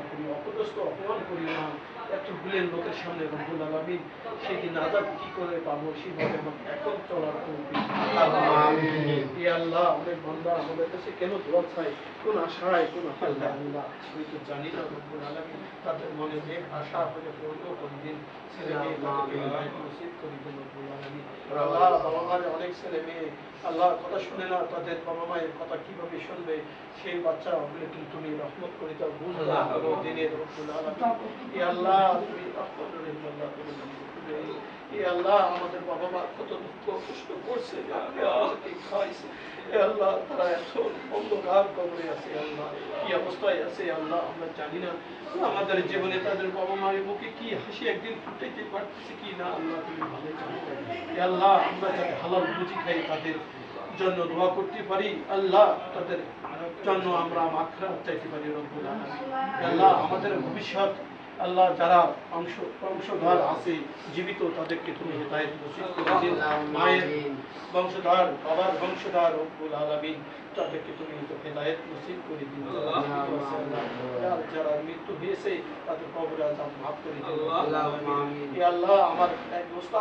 না করি, অপদস্থ, অপমান করি না এত ভুলের লোকের সামনে রব্বুল আলামিন সেই দিন আজাদ কি করে পাবো, সেভাবে আমার এখন চলার। এ আল্লাহ অনেক বান্দা আমাদের কাছে কেন দোয়া চাই কোন আশায় কোন আল্লাহ আল্লাহ আমি তো জানি না রব্বুল আলামিন তাদের মনে নেক আশা হলে পূর্ণ করে দিন ছেলে মেয়ে তাদেরকে হেদায়েত নসিব করে দিন রব্বুল আলামিন। আল্লাহ। বাবা মার অনেক ছেলে মেয়ে আল্লাহ কথা শুনে না তাদের বাবা মায়ের কথা কীভাবে শুনবে? সেই বাচ্চা ওগুলো কিন্তু তুমি রহমত করে দাও বুঝ কোনো দিনের রব্বুল আলামিন। এ আল্লাহ তুমি রহমত রহিম আল্লাহ তুমি রহমত এ আল্লাহ আমাদের বাবা মা কত দুঃখ কষ্ট করছে। আপনি আমাদেরকে খাইছে আল্লাহ তারা এত অন্ধকার কবরে আছে আল্লাহ, কি অবস্থায় আছে আল্লাহ আমরা জানি না। আমাদের জীবনে তাদের বাবা মুখে কি হাসি একদিন ফুটাইতে পারতেছে কি না, আল্লাহ তুমি ভালো জানো। আল্লাহ, আমরা যাতে হালাল বুঝি খাই, তাদের জন্য দোয়া করতে পারি। আল্লাহ, তাদের জন্য আমরা মাখরা চাইতে পারি রব্বুল আল্লাহ, আমাদের ভবিষ্যৎ আল্লাহ যারা অংশ বংশধর আছে জীবিত তাদেরকে তুমি হেদায়েত নসিব করে দিন মায়ের বংশধর বাবার বংশধর রব্বুল আলামিন তাদেরকে তুমি হেদায়েত নসিব করে দিন যারা আল্লাহ, যারা- যারা মৃত্যু হয়েছে তাদের কবর আজাব মাফ করে দিন আল্লাহ আমার এক ওস্তাদ